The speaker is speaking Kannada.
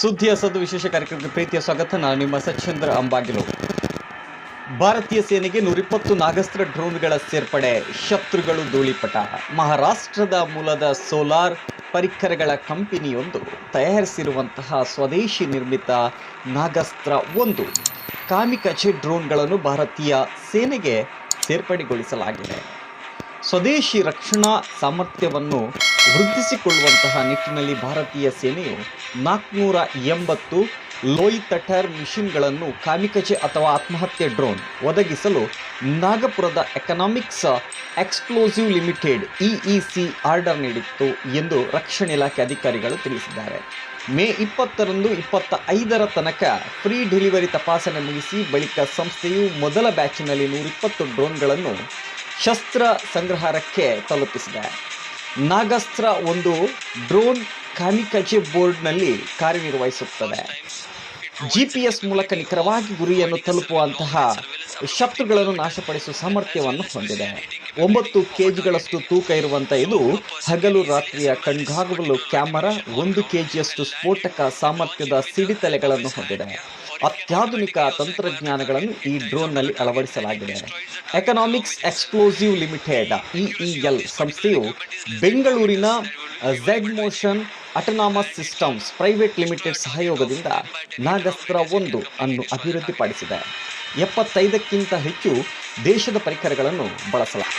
ಸುದ್ದಿಯ ಸದ್ದು ವಿಶೇಷ ಕಾರ್ಯಕ್ರಮಕ್ಕೆ ಪ್ರೀತಿಯ ಸ್ವಾಗತ. ನಾನು ನಿಮ್ಮ ಸಚ್ಚಂದ್ರ ಅಂಬಾಗಿಲು. ಭಾರತೀಯ ಸೇನೆಗೆ ನೂರಿಪ್ಪತ್ತು ನಾಗಸ್ತ್ರ ಡ್ರೋನ್ಗಳ ಸೇರ್ಪಡೆ, ಶತ್ರುಗಳು ಧೂಳಿಪಟ. ಮಹಾರಾಷ್ಟ್ರದ ಮೂಲದ ಸೋಲಾರ್ ಪರಿಕರಗಳ ಕಂಪನಿಯೊಂದು ತಯಾರಿಸಿರುವಂತಹ ಸ್ವದೇಶಿ ನಿರ್ಮಿತ ನಾಗಸ್ತ್ರ ಒಂದು. ಕಾಮಿಕಚೆ ಡ್ರೋನ್ಗಳನ್ನು ಭಾರತೀಯ ಸೇನೆಗೆ ಸೇರ್ಪಡೆಗೊಳಿಸಲಾಗಿದೆ. ಸ್ವದೇಶಿ ರಕ್ಷಣಾ ಸಾಮರ್ಥ್ಯವನ್ನು ವೃದ್ಧಿಸಿಕೊಳ್ಳುವಂತಹ ನಿಟ್ಟಿನಲ್ಲಿ ಭಾರತೀಯ ಸೇನೆಯು ನಾಲ್ಕುನೂರ ಎಂಬತ್ತು ಲೋಯಿತಟರ್ ಮಿಷಿನ್ಗಳನ್ನು ಕಾಮಿಕಚೆ ಅಥವಾ ಆತ್ಮಹತ್ಯೆ ಡ್ರೋನ್ ಒದಗಿಸಲು ನಾಗಪುರದ economics explosive limited EEC order ನೀಡಿತ್ತು ಎಂದು ರಕ್ಷಣಾ ಇಲಾಖೆ ಅಧಿಕಾರಿಗಳು ತಿಳಿಸಿದ್ದಾರೆ. ಮೇ ಇಪ್ಪತ್ತರಂದು ಇಪ್ಪತ್ತ ಐದರ ತನಕ ಫ್ರೀ ಡೆಲಿವರಿ ತಪಾಸಣೆ ಮುಗಿಸಿ ಬಳಿಕ ಸಂಸ್ಥೆಯು ಮೊದಲ ಬ್ಯಾಚಿನಲ್ಲಿ ನೂರಿಪ್ಪತ್ತು ಡ್ರೋನ್ಗಳನ್ನು ಶಸ್ತ್ರ ಸಂಗ್ರಹಾರಕ್ಕೆ ತಲುಪಿಸಿದೆ. ನಾಗಸ್ತ್ರ ಒಂದು ಡ್ರೋನ್ ಕಾಮಿಕಜೆ ಬೋರ್ಡ್ನಲ್ಲಿ ಕಾರ್ಯನಿರ್ವಹಿಸುತ್ತದೆ. ಜಿ ಪಿ ಎಸ್ ಮೂಲಕ ನಿಖರವಾಗಿ ಗುರಿಯನ್ನು ತಲುಪುವಂತಹ ಶತ್ರುಗಳನ್ನು ನಾಶಪಡಿಸುವ ಸಾಮರ್ಥ್ಯವನ್ನು ಹೊಂದಿದೆ. ಒಂಬತ್ತು ಕೆಜಿಗಳಷ್ಟು ತೂಕ ಇರುವಂತಹ ಇದು ಹಗಲು ರಾತ್ರಿಯ ಕಣ್ಗಾಗಲು ಕ್ಯಾಮರಾ ಒಂದು ಕೆಜಿಯಷ್ಟು ಸ್ಫೋಟಕ ಸಾಮರ್ಥ್ಯದ ಸಿಡಿತಲೆಗಳನ್ನು ಹೊಂದಿದೆ. ಅತ್ಯಾಧುನಿಕ ತಂತ್ರಜ್ಞಾನಗಳನ್ನು ಈ ಡ್ರೋನ್ನಲ್ಲಿ ಅಳವಡಿಸಲಾಗಿದೆ. ಎಕನಾಮಿಕ್ಸ್ ಎಕ್ಸ್ಪ್ಲೋಸಿವ್ ಲಿಮಿಟೆಡ್ ಇಇಎಲ್ ಸಂಸ್ಥೆಯು ಬೆಂಗಳೂರಿನ Z motion autonomous systems private limited ಸಹಯೋಗದಿಂದ Nagastra ಒಂದು ಅನ್ನು ಅಭಿವೃದ್ಧಿಪಡಿಸಿದೆ. ಎಪ್ಪತ್ತೈದಕ್ಕಿಂತ ಹೆಚ್ಚು ದೇಶದ ಪರಿಕರಗಳನ್ನು ಬಳಸಲಾಗಿದೆ.